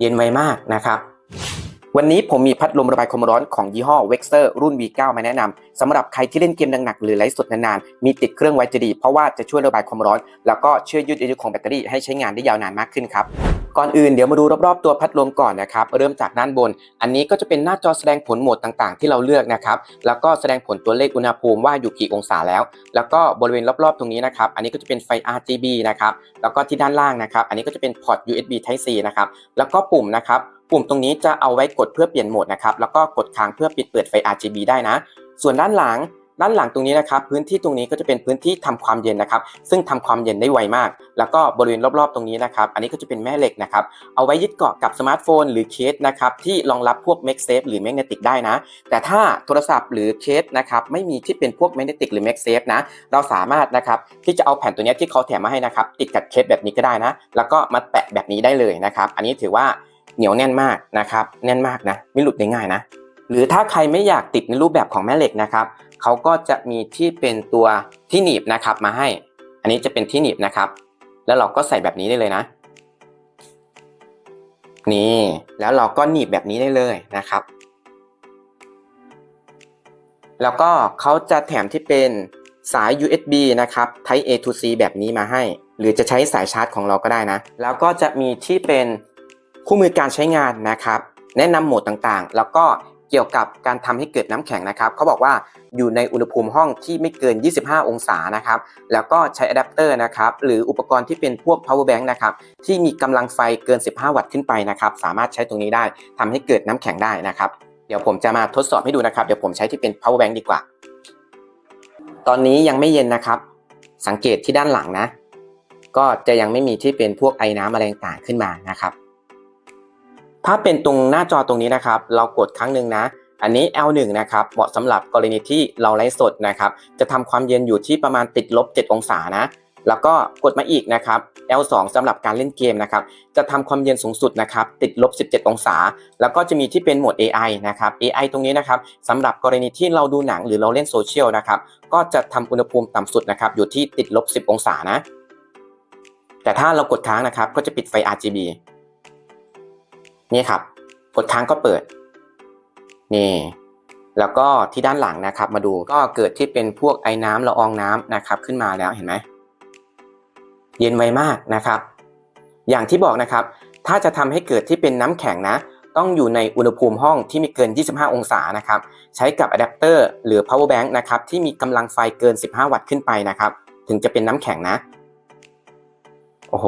เย็นไวมากนะครับวันนี้ผมมีพัดลมระบายความร้อนของยี่ห้อ w e x e r รุ่น V9 มาแนะนำสำหรับใครที่เล่นเกมหนักๆหรือไลฟ์สดนานๆ มีติดเครื่องไว้จะดี เพราะว่าจะช่วยระบายความร้อน แล้วก็ช่วยยืดอายุของแบตเตอรี่ให้ใช้งานได้ยาวนานมากขึ้นครับ ก่อนอื่นเดี๋ยวมาดูรอบๆตัวพัดลมก่อนนะครับ เริ่มจากด้านบน อันนี้ก็จะเป็นหน้าจอแสดงผลโหมดต่างๆ ที่เราเลือกนะครับ แล้วก็แสดงผลตัวเลขอุณหภูมิว่าอยู่กี่องศาแล้ว แล้วก็บริเวณรอบๆตรงนี้นะครับ อันนี้ก็จะเป็นไฟ RGB นะครับ แล้วก็ที่ด้านล่างนะครับ อันนี้ก็จะเป็นพอร์ต USB Type C นะครับ แล้วก็ปุ่มนะครับปุ่มตรงนี้จะเอาไว้กดเพื่อเปลี่ยนโหมดนะครับ แล้วก็กดค้างเพื่อปิดเปิดไฟ RGB ได้นะ ส่วนด้านหลัง ด้านหลังตรงนี้นะครับพื้นที่ตรงนี้ก็จะเป็นพื้นที่ทำความเย็นนะครับ ซึ่งทำความเย็นได้ไวมาก แล้วก็บริเวณรอบๆ ตรงนี้นะครับ อันนี้ก็จะเป็นแม่เหล็กนะครับ เอาไว้ยึดเกาะกับสมาร์ทโฟน หรือเคสนะครับที่รองรับพวก MagSafe หรือ Magnetic ได้นะ แต่ถ้าโทรศัพท์หรือเคสนะครับไม่มีที่เป็นพวก Magnetic หรือ MagSafe นะเราสามารถนะครับที่จะเอาแผ่นตัวนี้ที่เขาแถมมาให้นะครับติดกับเคสแบบนี้ก็ได้นะ แล้วก็มาแปะแบบนี้ได้เลยนะครับ อันนี้ถือว่าเหนียวแน่นมากนะครับแน่นมากนะไม่หลุดได้ง่ายนะหรือถ้าใครไม่อยากติดในรูปแบบของแม่เหล็กนะครับ เขาก็จะมีที่เป็นตัวที่หนีบนะครับมาให้ อันนี้จะเป็นที่หนีบนะครับ แล้วเราก็ใส่แบบนี้ได้เลยนะ นี่ แล้วเราก็หนีบแบบนี้ได้เลยนะครับ แล้วก็เขาจะแถมที่เป็นสาย USB นะครับ Type A to C แบบนี้มาให้ หรือจะใช้สายชาร์จของเราก็ได้นะ แล้วก็จะมีที่เป็นคู่มือการใช้งานนะครับ แนะนำโหมดต่างๆ แล้วก็ เกี่ยวกับการทำให้เกิดน้ำแข็งนะครับเขาบอกว่าอยู่ในอุณหภูมิห้องที่ไม่เกิน 25 องศานะครับแล้วก็ใช้อะแดปเตอร์นะครับหรืออุปกรณ์ที่เป็นพวก power bank นะครับที่มีกำลังไฟเกิน 15 วัตต์ขึ้นไปนะครับสามารถใช้ตรงนี้ได้ทำให้เกิดน้ำแข็งได้นะครับเดี๋ยวผมจะมาทดสอบให้ดูนะครับเดี๋ยวผมใช้ที่เป็น power bank ดีกว่า ตอนนี้ยังไม่เย็นนะครับ สังเกตที่ด้านหลังนะ ก็จะยังไม่มีที่เป็นพวกไอ้น้ำอะไรต่างขึ้นมานะครับ ถ้าเป็นตรงหน้าจอตรงนี้นะครับ เรากดครั้งหนึ่งนะ อันนี้ L1 นะครับ เหมาะสำหรับกรณีที่เราไลฟ์สดนะครับ จะทำความเย็นอยู่ที่ประมาณติดลบ 7 องศานะ แล้วก็กดมาอีกนะครับ L2 สำหรับการเล่นเกมนะครับ จะทำความเย็นสูงสุดนะครับ ติดลบ 17 องศา แล้วก็จะมีที่เป็นโหมด AI นะครับ AI ตรงนี้นะครับสำหรับกรณีที่เราดูหนังหรือเราเล่นโซเชียลนะครับ ก็จะทำอุณหภูมิต่ำสุดนะครับ อยู่ที่ติดลบ 10 องศานะ แต่ถ้าเรากดค้างนะครับ ก็จะปิดไฟ RGB นี่ครับกดค้างก็เปิด นี่ แล้วก็ที่ด้านหลังนะครับ มาดูก็เกิดที่เป็นพวกไอ้น้ำละอองน้ำนะครับ ขึ้นมาแล้วเห็นไหมเย็นไวมากนะครับ อย่างที่บอกนะครับ ถ้าจะทำให้เกิดที่เป็นน้ำแข็งนะ ต้องอยู่ในอุณหภูมิห้องที่ม่เกิน 25 องศานะครับ ใช้กับอะแดปเตอร์หรือ power bank นะครับที่มีกำลังไฟเกิน 15 วัตต์ขึ้นไปนะครับ ถึงจะเป็นน้ำแข็งนะ โอ้โห